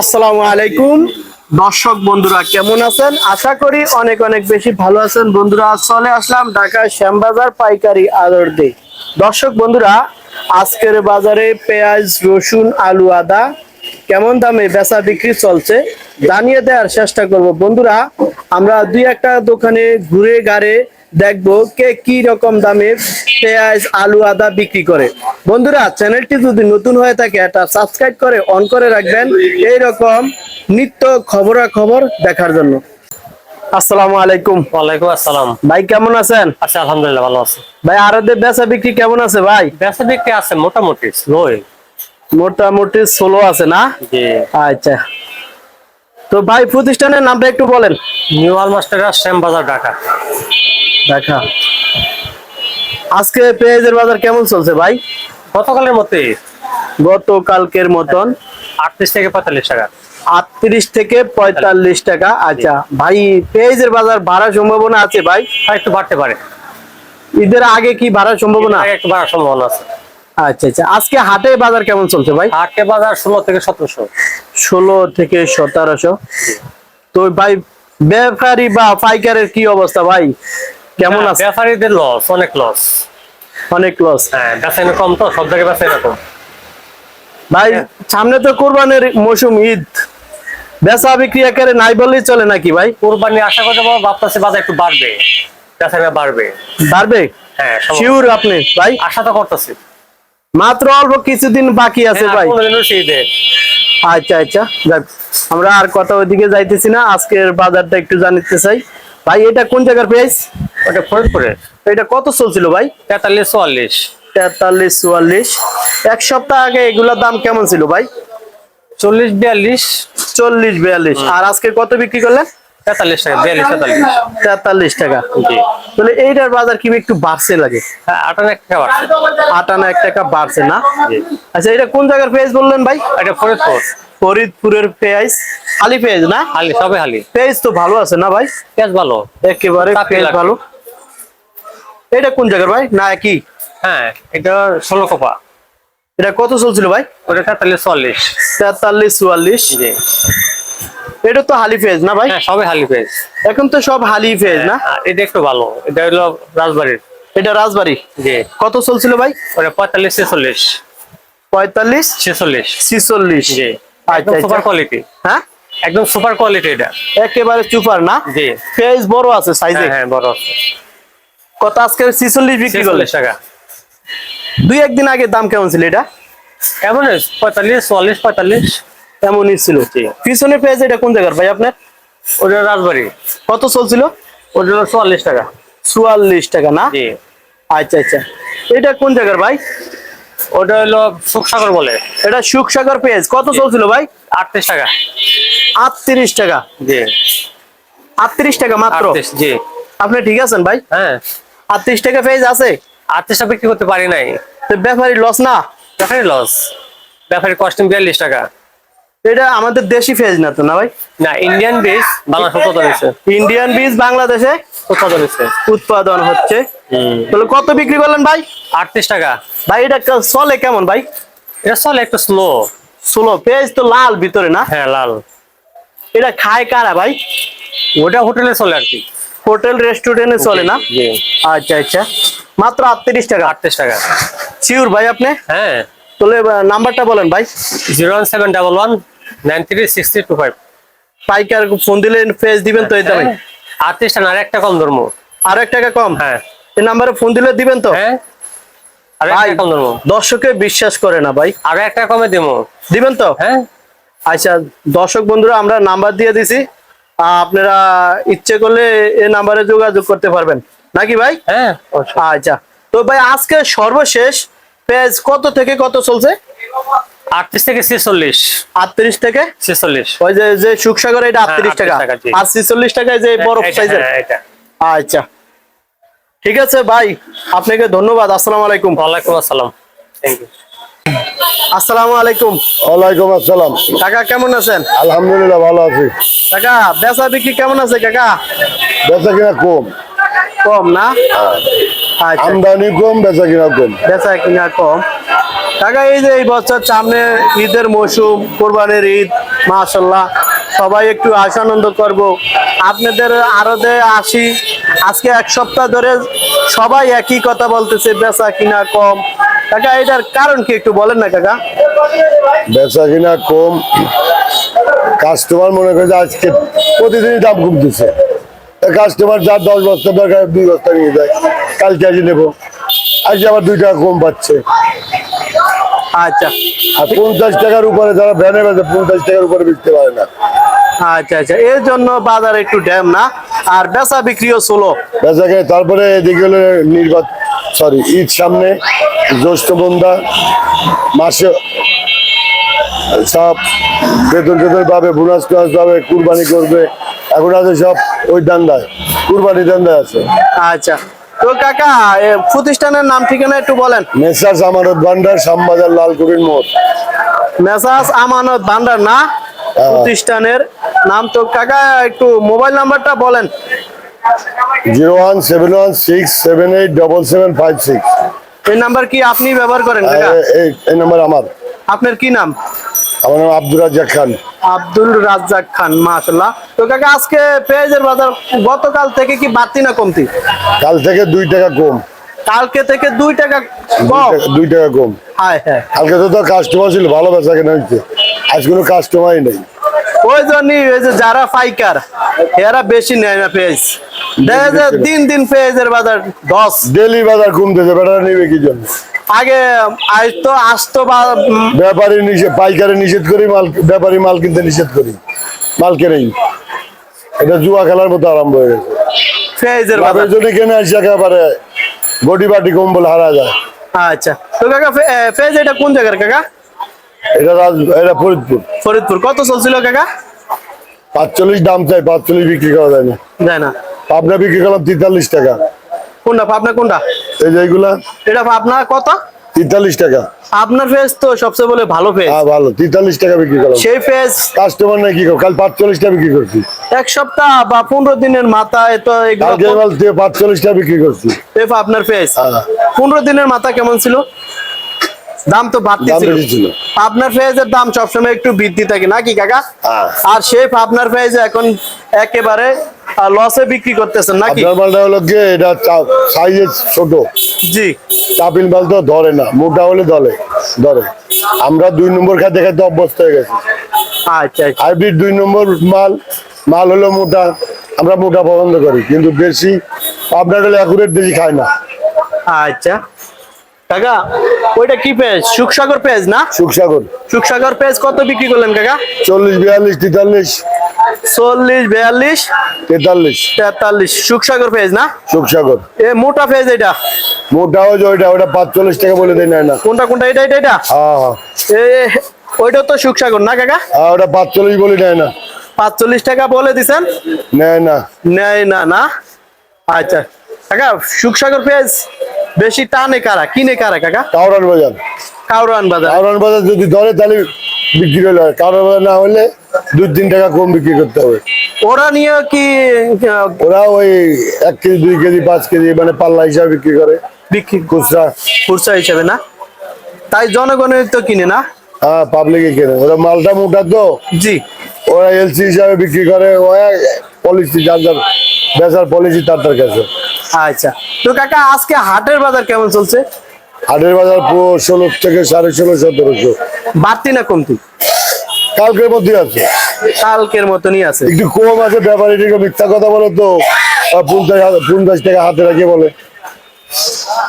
আসসালামু আলাইকুম। দর্শক বন্ধুরা, কেমন আছেন? আশা করি অনেক অনেক বেশি ভালো আছেন। বন্ধুরা, চলে আসলাম ঢাকা শ্যামবাজার পাইকারি আদর দে দর্শক বন্ধুরা, আজকের বাজারে পেঁয়াজ, রসুন, আলু, আদা কেমন দামে বেচা বিক্রি চলছে জানিয়ে দেওয়ার চেষ্টা করব। বন্ধুরা, আমরা দুই একটা দোকানে ঘুরে গাড়ে দেখব কে কি রকম দামে পেঁয়াজ আলু আদা বিক্রি করে। বন্ধুরা চ্যানেলটি যদি নতুন হয়ে থাকে এটা সাবস্ক্রাইব করে অন করে রাখবেন এই রকম নিত্য খবরাখবর দেখার জন্য। আসসালামু আলাইকুম। ওয়ালাইকুম আসসালাম। ভাই কেমন আছেন? আচ্ছা আলহামদুলিল্লাহ ভালো আছে। ভাই আরদের বেচা বিক্রি কেমন আছে ভাই? বেচা বিক্রি আছে মোটামুটি স্লোই মোটামুটি ষোলো আছে না? জি। আচ্ছা। তো ভাই প্রতিষ্ঠানের নামটা একটু বলেন। নিউ আলমাস্টার শ্যাম বাজার ঢাকা। দেখা আজকে পেঁয়াজের বাজার কেমন চলছে ভাই? গতকালের মতে গতকালকের মতন। আটত্রিশ থেকে পঁয়তাল্লিশ টাকা। আটত্রিশ থেকে পঁয়তাল্লিশ টাকা আচ্ছা। ভাই পেঁয়াজের বাজার বাড়ার সম্ভাবনা আছে ভাই? একটু বাড়তে পারে। ঈদের আগে কি বাড়ার সম্ভাবনা? আগে একটু বাড়ার সম্ভাবনা আছে। আচ্ছা আচ্ছা। আজকে হাটে বাজার কেমন চলছে ভাই? আটকে বাজার ষোলো থেকে সতেরোশো। ষোলো থেকে সতেরোশো। তো ভাই ব্যাপারী বা পাইকারের কি অবস্থা ভাই? কেমন আছে? ব্যাপারীদের লস অনেক লস অনেক লস হ্যাঁ কম তো সব জায়গায় কম। ভাই সামনে তো কোরবানের মৌসুম ঈদ। বেচা বিক্রি একেবারে নাই বললেই চলে নাকি ভাই? কোরবানি আশা করতে ভাবতেছে বাজার একটু বাড়বে। বাড়বে। বাড়বে? হ্যাঁ শিওর আপনি ভাই? আশা তো করতেছি। মাত্র অল্প কিছুদিন বাকি আছে হ্যাঁ, ভাই। আচ্ছা আচ্ছা। যাক আমরা আর কথা ওইদিকে যাইতেছি না। আজকের বাজারটা একটু জানিতে চাই। ভাই এটা কোন জায়গার পেঁয়াজ ওটা ফরিদপুরে এটা কত চলছিল ভাই? তেতাল্লিশ চুয়াল্লিশ। তেতাল্লিশ চুয়াল্লিশ। এক সপ্তাহ আগে এগুলোর দাম কেমন ছিল ভাই? চল্লিশ বিয়াল্লিশ। চল্লিশ বিয়াল্লিশ। আর আজকে কত বিক্রি করলেন? তেতাল্লিশ টাকা বিয়াল্লিশ তেতাল্লিশ। তেতাল্লিশ টাকা জি তাহলে এইটার বাজার কি একটু বাড়ছে লাগে? হ্যাঁ এক টাকা বাড়ছে। আটানা এক টাকা বাড়ছে না? আচ্ছা এটা কোন জায়গার পেঁয়াজ বললেন ভাই? এটা ফরিদপুর। ফরিদপুরের পেঁয়াজ। হালি পেঁয়াজ না? হালি সবে হালি। পেঁয়াজ তো ভালো আছে না ভাই? পেঁয়াজ ভালো। একেবারে পেঁয়াজ ভালো। এটা কোন জায়গার ভাই? না কি হ্যাঁ এটা ষোলো কোপা। এটা কত চলছিল ভাই? ওটা তেতাল্লিশ চল্লিশ তেতাল্লিশ চুয়াল্লিশ। জি। এটা তো হালি ফেজ না ভাই? হ্যাঁ সবে হালি ফেজ। এখন তো সব হালি ফেজ না? এটা একটু ভালো। এটা হলো রাজবাড়ির। এটা রাজবাড়ি? জি। কত চলছিল ভাই? ওটা পঁয়তাল্লিশ ছেচল্লিশ। পঁয়তাল্লিশ ছেচল্লিশ। ছিচল্লিশ। জি। আচ্ছা সুপার আচ্ছা। কোয়ালিটি হ্যাঁ? একদম সুপার কোয়ালিটি এটা। একেবারে চুপার না? জি। পেঁয়াজ বড় আছে সাইজে হ্যাঁ হ্যাঁ বড় আছে। কত আজকে ছিচল্লিশ বিক্রি করলে টাকা। দুই একদিন আগে দাম কেমন ছিল এটা? কেমন পঁয়তাল্লিশ চুয়াল্লিশ পঁয়তাল্লিশ। এমনই ছিল। পিছনে পেঁয়াজ এটা কোন জায়গার ভাই আপনার? ওটা রাজবাড়ি। কত চলছিল? ওটা হলো চুয়াল্লিশ টাকা। চুয়াল্লিশ টাকা না? আচ্ছা আচ্ছা। এটা কোন জায়গার ভাই? ওটা হলো সুখসাগর বলে। এটা সুখসাগর পেঁয়াজ কত চলছিল ভাই? আটত্রিশ টাকা। আটত্রিশ টাকা। জি। আটত্রিশ টাকা মাত্র? জি। আপনি ঠিক আছেন ভাই? হ্যাঁ। আটত্রিশ টাকা পেঁয়াজ আছে? আটত্রিশ টাকা বিক্রি করতে পারি নাই। তো ব্যাপারী লস না? ব্যাপারি লস ব্যাপারি কস্টিং বিয়াল্লিশ টাকা। এটা আমাদের দেশি পেঁয়াজ না তো না ভাই? না ইন্ডিয়ান বীজ বাংলাদেশ উৎপাদন হচ্ছে ইন্ডিয়ান বীজ বাংলাদেশে উৎপাদন হচ্ছে উৎপাদন হচ্ছে। তাহলে কত বিক্রি করলেন ভাই? আটত্রিশ টাকা। ভাই এটা চলে কেমন ভাই? এটা চলে একটু স্লো ষোলো পেঁয়াজ তো লাল ভিতরে না? হ্যাঁ লাল। এটা খায় কারা ভাই? ওটা হোটেলে চলে আর কি। হোটেল রেস্টুরেন্টে চলে না? আচ্ছা আচ্ছা। মাত্র আটত্রিশ টাকা। আটত্রিশ টাকা। শিওর ভাই আপনি? হ্যাঁ। তাহলে নাম্বারটা বলেন ভাই। Zero one seven double one nine three six three two five. পাইকার ফোন দিলে ফেস দিবেন তো এই দামে আটত্রিশটা না আর একটা কম ধর্ম আর এক টাকা কম? হ্যাঁ। এই নাম্বারে ফোন দিলে দিবেন তো? হ্যাঁ। আর ভাই একটা কম ধর্ম দর্শকে বিশ্বাস করে না ভাই। আর একটা কমে দেবো। দিবেন তো? হ্যাঁ। আচ্ছা দর্শক বন্ধুরা আমরা নাম্বার দিয়ে দিছি। আপনারা ইচ্ছে করলে এই নাম্বারে যোগাযোগ করতে পারবেন। নাকি ভাই? হ্যাঁ আচ্ছা তো ভাই আজকে সর্বশেষ পেজ কত থেকে কত চলছে? আটত্রিশ থেকে ছেচল্লিশ। আটত্রিশ থেকে? ছেচল্লিশ। ওই যে যে সুখসাগর এটা আটত্রিশ টাকা। টাকা, আর ছিচল্লিশ টাকায় যে বরফ সাইজের হ্যাঁ, আচ্ছা। ঠিক আছে ভাই আপনাকে ধন্যবাদ। আসসালামু আলাইকুম। ওয়ালাইকুম আসসালাম। থ্যাংক ইউ আসসালামু আলাইকুম। ওয়ালাইকুম আসসালাম। কাকা কেমন আছেন? আলহামদুলিল্লাহ ভালো আছি। কাকা বেচা বিক্রি কেমন আছে কাকা? বেচা কিনা কম। কম না? আচ্ছা। আমদানি কম বেচা কিনা কম। বেচা কিনা কম। কাকা এই যে এই বছর সামনে ঈদের মৌসুম কোরবানির ঈদ মাশাল্লাহ সবাই একটু আশানন্দ করব। আপনাদের আরদে আসি আজকে এক সপ্তাহ ধরে সবাই একই কথা বলতেছে বেচা কিনা কম। কাকা এটার কারণ কি একটু বলেন না কাকা? বেচা কিনা কম। কাস্টমার মনে করে আজকে প্রতিদিনই দাম কমতেছে। কাস্টমার যার দশ বস্তা দরকার দুই বস্তা নিয়ে যায়। কালকে আজ নেব। আজকে আবার দুই টাকা কম পাচ্ছে। আচ্ছা। আর পঞ্চাশ টাকার উপরে যারা ভ্যানে বেচে পঞ্চাশ টাকার উপরে বিকতে পারে না। আচ্ছা আচ্ছা। এর জন্য বাজার একটু ড্যাম না? আর বেচা বিক্রিও চলো বেচা তারপরে এদিকে হলো নির্বাচন সরি ঈদ সামনে জ্যৈষ্ঠ বন্ধা মাসে সব বেতন টেতন পাবে বোনাস টোনাস পাবে কুরবানি করবে। এখন আছে সব ওই দান্দায় কুরবানি দান্দায় আছে। আচ্ছা। তো কাকা প্রতিষ্ঠানের নাম ঠিকানা একটু বলেন। মেসার্স আমানত ভান্ডার শ্যামবাজার লালকুড়ির মোড়। মেসাজ আমানত ভান্ডার না? প্রতিষ্ঠানের নাম তো কাকা একটু মোবাইল নাম্বারটা বলেন। Zero one seven one six seven eight double seven five six. এই নাম্বার কি আপনি ব্যবহার করেন কাকা? এই নাম্বার আমার। আপনার কি নাম? আমার নাম আব্দুর রাজ্জাক খান। আব্দুল রাজ্জাক খান মাশাল্লাহ তো কাকা আজকে পেঁয়াজের বাজার গতকাল থেকে কি বাড়তি না কমতি? কাল থেকে দুই টাকা কম। কালকে থেকে দুই টাকা কম? দুই টাকা কম। হ্যাঁ হ্যাঁ। কালকে তো তো কাস্টমার ছিল ভালো বেচা কেনা হচ্ছে আজ কোনো কাস্টমারই নেই। ওই জন্যই ওই যে যারা পাইকার এরা বেশি নেয় না পেঁয়াজ। দিন দিন পেঁয়াজের বাজার দশ। ডেলি বাজার কমতেছে বেটারা নিবে কি জন্য? আগে আসতো আসতো বা ব্যাপারী নিষেধ পাইকারে নিষেধ করি মাল ব্যাপারী মাল কিনতে নিষেধ করি। মাল কেনেই। এটা জুয়া খেলার মতো আরম্ভ হয়ে গেছে। লাভের জন্য কেনে আসছে একেবারে বডি বাটি কম্বল হারা যায়। আচ্ছা। তো কাকা ফে- এটা কোন জায়গার কাকা? এটা রাজ এটা ফরিদপুর। ফরিদপুর। কত চলছিল কাকা? পাঁচচল্লিশ দাম চাই পাঁচচল্লিশ বিক্রি করা যায় না। যায় না। পাবনা বিক্রি করলাম তেতাল্লিশ টাকা। কোনটা? পাবনা কোনটা? এই যে এটা পাবনা কত? তেতাল্লিশ টাকা। আপনার ফেজ তো সবচেয়ে বলে ভালো ফেজ হ্যাঁ ভালো। তেতাল্লিশ টাকা বিক্রি করলাম। সেই ফেজ কাস্টমার নাই কি কাল পাঁচচল্লিশ টাকা বিক্রি করছি। এক সপ্তাহ বা পনেরো দিনের মাথায় তো পাঁচচল্লিশ টাকা বিক্রি করছি। আপনার ফেজ হ্যাঁ। পনেরো দিনের মাথা কেমন ছিল? দাম তো বাড়তি ছিল। আপনার ফেজের দাম সবসময় একটু বৃদ্ধি থাকে নাকি কাকা? হ্যাঁ। আর সেই আপনার ফেজ এখন একেবারে লসে বিক্রি করতেছেন নাকি? মালটা হলো গিয়ে এটা সাইজে ছোট। জি। চাপিল মাল তো ধরে না মোটা হলে ধরে ধরে। আমরা দুই নম্বর খাতে খাতে অভ্যস্ত হয়ে গেছি। আচ্ছা আচ্ছা। হাইব্রিড দুই নম্বর মাল মাল হলো মোটা আমরা মোটা পছন্দ করি কিন্তু বেশি আপনার হলে অ্যাকুরেট বেশি খায় না। আচ্ছা। কাকা ওইটা কি পেজ সুখসাগর পেজ না? সুখসাগর সুখসাগর পেজ কত বিক্রি করলেন কাকা? চল্লিশ বিয়াল্লিশ তেতাল্লিশ। চল্লিশ বিয়াল্লিশ তেতাল্লিশ। তেতাল্লিশ। সুখসাগর পেজ না? সুখসাগর। এ মোটা পেজ এটা? মোটা হচ্ছে ওইটা ওটা পাঁচচল্লিশ টাকা বলে দেয় না কোনটা কোনটা? এটা এটা এটা? হ্যাঁ হ্যাঁ। এ ওইটা তো সুখসাগর না কাকা? ওটা পাঁচচল্লিশ বলে নেয় না। পাঁচচল্লিশ টাকা বলে দিছেন? নেয় না। নেয় না না? আচ্ছা। কাকা সুখসাগর পেজ বেশি টানে কারা? কিনে কারা কাকা? কাউরান বাজার। কাউরান বাজার। কাউরান বাজার যদি ধরে তাহলে বিক্রি হলে হয়। কাউরান বাজার না হলে দুই তিন টাকা কম বিক্রি করতে হবে। ওরা নিয়ে কি ওরা ওই এক কেজি দুই কেজি পাঁচ কেজি মানে পাল্লা হিসাবে বিক্রি করে। বিক্রি খুচরা। খুচরা হিসাবে না? তাই জনগণের তো কিনে না? হ্যাঁ পাবলিকে কেনে। ওরা মালটা মোটা তো। জি। ওরা এলসি হিসাবে বিক্রি করে। ওরা পলিসি যার যার বেচার পলিসি তার তার কাছে। আচ্ছা। তো কাকা আজকে হাটের বাজার কেমন চলছে? হাটের বাজার পুরো ষোলো থেকে সাড়ে ষোলো সতেরোশো। বাড়তি না কমতি? কালকের মধ্যে আছে। কালকের মতনই আছে। একটু কম আছে ব্যাপারী থেকে মিথ্যা কথা বলে তো। পঞ্চাশ পঞ্চাশ টাকা হাতে রাখিয়ে বলে।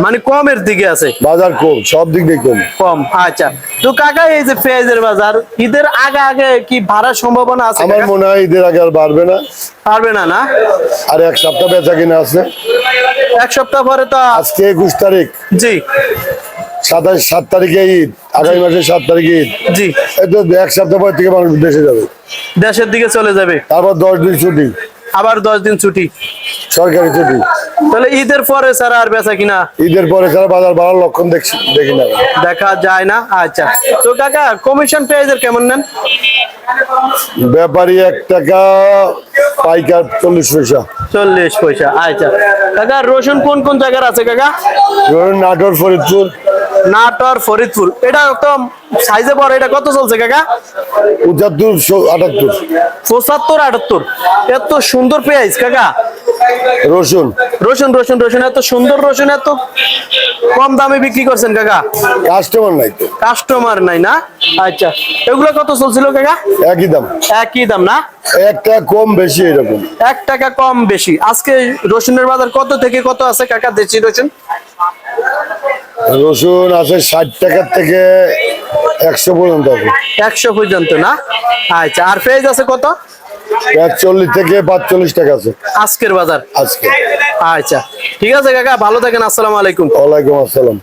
মানে কমের দিকে আছে? বাজার কম সব দিক দিয়ে কম। কম আচ্ছা। তো কাকা এই যে পেঁয়াজের বাজার ঈদের আগে আগে কি ভাড়ার সম্ভাবনা আছে আমার মনে হয় ঈদের আগে আর বাড়বে না। পারবে না না? আর এক সপ্তাহ বেচা কিনা আছে। এক সপ্তাহ পরে তো আজকে একুশ তারিখ। জি। সাতাশ সাত তারিখে ঈদ আগামী মাসের সাত তারিখে ঈদ। জি। এক সপ্তাহ পর থেকে মানুষ দেশে যাবে। দেশের দিকে চলে যাবে। তারপর দশ দিন ছুটি। আবার দশ দিন ছুটি। সরকারি ছুটি। তাহলে ঈদের পরে স্যার আর বেচা কিনা? ঈদের পরে ছাড়া বাজার বাড়ার লক্ষণ দেখছি দেখি না। দেখা যায় না? আচ্ছা। তো কাকা কমিশন পেঁয়াজের কেমন নেন? ব্যাপারী এক টাকা পাইকার চল্লিশ পয়সা। চল্লিশ পয়সা আচ্ছা। কাকা রসুন কোন কোন জায়গার আছে কাকা? ধরুন নাটোর ফরিদপুর। নাটোর ফরিদপুর। এটা তো সাইজে বড় এটা কত চলছে কাকা? পঁচাত্তর আটাত্তর। পঁচাত্তর আটাত্তর। এত সুন্দর পেঁয়াজ কাকা। রসুন। রসুন রসুন রসুন এত সুন্দর রসুন এত কম দামে বিক্রি করছেন কাকা। কাস্টমার নাই তো। কাস্টমার নাই না? আচ্ছা এগুলো কত চলছিল কাকা? একই দাম। একই দাম না? একটা কম বেশি এরকম। এক টাকা কম বেশি। আজকে রসুনের বাজার কত থেকে কত আছে কাকা দেশি রসুন? রসুন আছে ষাট টাকার থেকে একশো পর্যন্ত আছে। একশো পর্যন্ত না? আচ্ছা আর পেঁয়াজ আছে কত? চল্লিশ থেকে পাঁচচল্লিশ টাকা আছে। আজকের বাজার? আজকে। আচ্ছা ঠিক আছে কাকা ভালো থাকেন আসসালামু আলাইকুম। ওয়ালাইকুম আসসালাম।